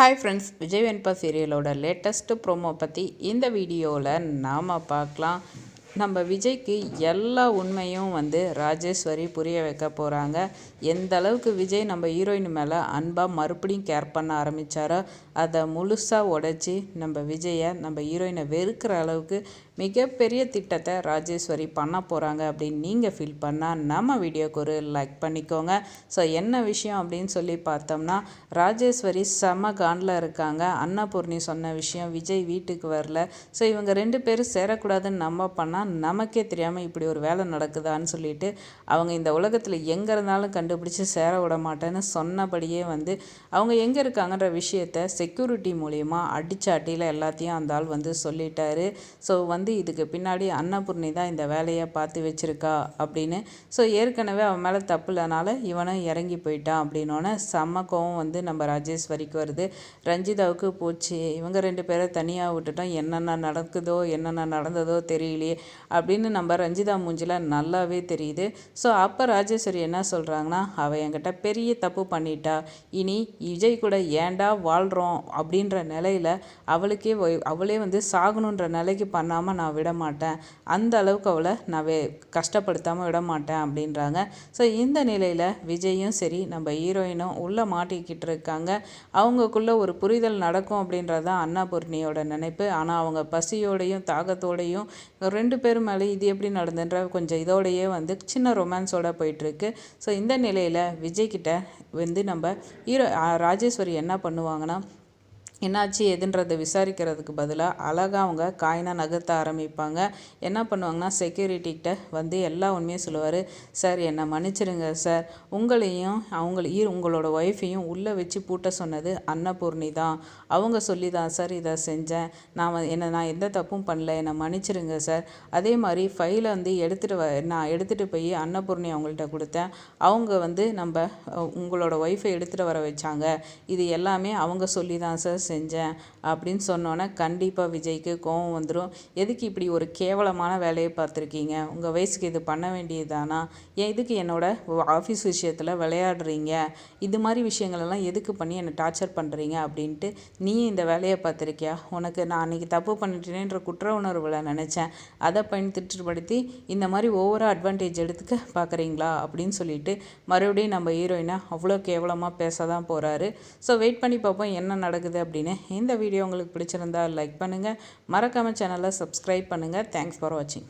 Hi friends Vijay Venba சீரியலோட latest promo பற்றி இந்த வீடியோவில் நாம் பார்க்கலாம். நம்ம விஜய்க்கு எல்லா உண்மையும் வந்து ராஜேஸ்வரி புரிய வைக்க போகிறாங்க எந்த அளவுக்கு விஜய் நம்ம ஹீரோயின் மேலே அன்பாக மறுபடியும் கேர் பண்ண ஆரம்பித்தாரோ அதை முழுசாக உடச்சி நம்ம விஜயை நம்ம ஹீரோயினை வெறுக்கிற அளவுக்கு மிகப்பெரிய திட்டத்தை ராஜேஸ்வரி பண்ண போகிறாங்க அப்படின்னு நீங்கள் ஃபீல் பண்ணால் நம்ம வீடியோக்கு ஒரு லைக் பண்ணிக்கோங்க. ஸோ என்ன விஷயம் அப்படின்னு சொல்லி பார்த்தோம்னா ராஜேஸ்வரி செம காண்டில் இருக்காங்க. அன்னபூர்ணி சொன்ன விஷயம் விஜய் வீட்டுக்கு வரல. ஸோ இவங்க ரெண்டு பேரும் சேரக்கூடாதுன்னு நம்ம பண்ணால் நமக்கே தெரியாமல் இப்படி ஒரு வேலை நடக்குதான்னு சொல்லிட்டு அவங்க இந்த உலகத்தில் எங்கே இருந்தாலும் கண்டுபிடிச்சி சேர விட மாட்டேன்னு சொன்னபடியே வந்து அவங்க எங்கே இருக்காங்கன்ற விஷயத்த செக்யூரிட்டி மூலியமாக அடிச்சாட்டியில் எல்லாத்தையும் அந்த ஆள் வந்து சொல்லிட்டாரு. ஸோ வந்து வந்து இதுக்கு பின்னாடி அன்னபூர்ணி தான் இந்த வேலையை பார்த்து வச்சுருக்கா அப்படின்னு. ஸோ ஏற்கனவே அவன் மேலே தப்பு இல்லைனால இவனும் இறங்கி போயிட்டான் அப்படின்னோடனே செம்ம கோவம் வந்து நம்ம ராஜேஸ்வரிக்கு வருது. ரஞ்சிதாவுக்கு போச்சு. இவங்க ரெண்டு பேரை தனியாக விட்டுட்டோம். என்னென்ன நடக்குதோ என்னென்ன நடந்ததோ தெரியலையே அப்படின்னு நம்ம ரஞ்சிதா மூஞ்சில் நல்லாவே தெரியுது. ஸோ அப்போ ராஜேஸ்வரி என்ன சொல்கிறாங்கன்னா அவள் என்கிட்ட பெரிய தப்பு பண்ணிட்டா. இனி விஜய் கூட ஏண்டா வாழ்கிறோம் அப்படின்ற நிலையில் அவளுக்கே அவளே வந்து சாகணுன்ற நிலைக்கு பண்ணாமல் நான் விட மாட்டேன். அந்த அளவுக்கு அவளை நான் வே கஷ்டப்படுத்தாமல் விட மாட்டேன் அப்படின்றாங்க. ஸோ இந்த நிலையில் விஜயும் சரி நம்ம ஹீரோயினும் உள்ளே மாட்டிக்கிட்டு இருக்காங்க. அவங்கக்குள்ளே ஒரு புரிதல் நடக்கும் அப்படின்றது தான் அன்னபூர்ணியோட நினைப்பு. ஆனால் அவங்க பசியோடையும் தாகத்தோடையும் ரெண்டு பேரும் மேலே இது எப்படி நடந்துன்ற கொஞ்சம் இதோடையே வந்து சின்ன ரொமான்ஸோட போயிட்டுருக்கு. ஸோ இந்த நிலையில் விஜய்கிட்ட வந்து நம்ம ஹீரோ ராஜேஸ்வரி என்ன பண்ணுவாங்கன்னா என்னாச்சு எதுன்றதை விசாரிக்கிறதுக்கு பதிலாக அழகாக அவங்க காயினாக நகர்த்த ஆரம்பிப்பாங்க. என்ன பண்ணுவாங்கன்னா செக்யூரிட்டிகிட்ட வந்து எல்லா உண்மையும் சொல்லுவார். சார் என்னை மன்னிச்சிடுங்க சார் உங்களையும் அவங்களையும் உங்களோட ஒய்ஃபையும் உள்ளே வச்சு பூட்ட சொன்னது அன்னபூர்ணி தான். அவங்க சொல்லி தான் சார் இதை செஞ்சேன். நான் என்னை நான் எந்த தப்பும் பண்ணல. என்னை மன்னிச்சிடுங்க சார் அதே மாதிரி ஃபைலை வந்து எடுத்துகிட்டு வ நான் எடுத்துகிட்டு போய் அன்னபூர்ணி அவங்கள்ட்ட கொடுத்தேன். அவங்க வந்து நம்ம உங்களோட ஒய்ஃபை எடுத்துகிட்டு வர வச்சாங்க. இது எல்லாமே அவங்க சொல்லி தான் சார் செஞ்சேன் அப்படின்னு சொன்னோன்னே கண்டிப்பாக விஜய்க்கு கோவம் வந்துடும் எதுக்கு இப்படி ஒரு கேவலமான வேலையை பார்த்துருக்கீங்க? உங்கள் வயசுக்கு இது பண்ண வேண்டியதானா ஏன் இதுக்கு என்னோட ஆஃபீஸ் விஷயத்தில் விளையாடுறீங்க? இது மாதிரி விஷயங்களெல்லாம் எதுக்கு பண்ணி என்னை டார்ச்சர் பண்ணுறீங்க அப்படின்ட்டு நீ இந்த வேலையை பார்த்துருக்கியா? உனக்கு நான் அன்றைக்கி தப்பு பண்ணிட்டேனேன்ற குற்ற உணர்வில் நினச்சேன். அதை பயன்படுத்தி இந்த மாதிரி ஓவராக அட்வான்டேஜ் எடுத்துக்க பார்க்குறீங்களா? அப்படின்னு சொல்லிட்டு மறுபடியும் நம்ம ஹீரோயினை அவ்வளோ கேவலமாக பேச தான் போகிறாரு ஸோ வெயிட் பண்ணி பார்ப்போம் என்ன நடக்குது அப்படின்னு. அப்படின்னு. இந்த வீடியோ உங்களுக்கு பிடிச்சிருந்தா லைக் பண்ணுங்கள் மறக்காமல் சேனலை சப்ஸ்கிரைப் பண்ணுங்கள் தேங்க்ஸ் ஃபார் வாட்சிங்